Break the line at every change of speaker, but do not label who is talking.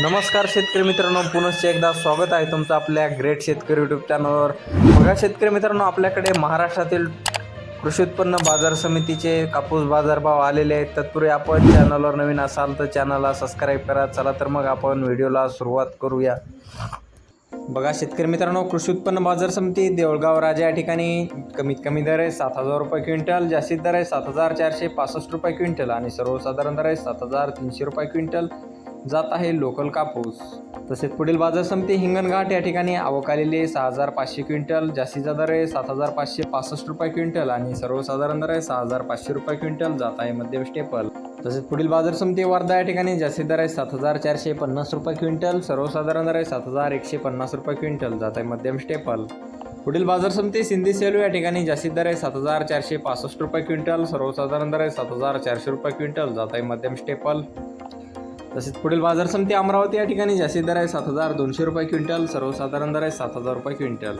नमस्कार शेतकरी मित्रांनो पुनश्च एकदा स्वागत आहे तुमचं आपल्या ग्रेट शेतकरी यूट्यूब चॅनलवर बघा शेतकरी मित्रांनो आपल्याकडे महाराष्ट्रातील कृषी उत्पन्न बाजार समितीचे कापूस बाजारभाव आलेले आहेत. तत्पूर्वी आपण चॅनलवर नवीन असाल तर चॅनलला सबस्क्राईब करा. चला तर मग आपण व्हिडिओला सुरुवात करूया. बघा शेतकरी मित्रांनो कृषी उत्पन्न बाजार समिती देऊळगाव राजा या ठिकाणी कमीत कमी दर आहे सात हजार रुपये क्विंटल जास्तीत दर आहे सात हजार चारशे पासष्ट रुपये क्विंटल आणि सर्वसाधारण दर आहे सात हजार तीनशे रुपये क्विंटल. जात आहे लोकल कापूस. तसेच पुढील बाजार समिती हिंगणघाट या ठिकाणी आवक आलेली आहे सहा हजार पाचशे क्विंटल जास्तीचा दर आहे सात हजार पाचशे पासष्ट रुपये क्विंटल आणि सर्वसाधारण दर आहे सहा हजार पाचशे रुपये क्विंटल जात आहे मध्यम स्टेपल. तसेच पुढील बाजार समिती वर्धा या ठिकाणी जास्तीत दर आहे सात हजार चारशे पन्नास रुपये क्विंटल सर्वसाधारण दर आहे सात हजार एकशे पन्नास रुपये क्विंटल जात आहे मध्यम स्टेपल. पुढील बाजार समिती सिंधी सेलू या ठिकाणी जास्तीत दर आहे सात हजार चारशे पासष्ट रुपये क्विंटल सर्वसाधारण दर आहे सात हजार चारशे रुपये क्विंटल जात आहे मध्यम स्टेपल. तसेच पुढील बाजार समिती अमरावती या ठिकाणी जास्तीत दर आहे सात हजार दोनशे रुपये क्विंटल सर्वसाधारण दर आहे सात हजार रुपये क्विंटल.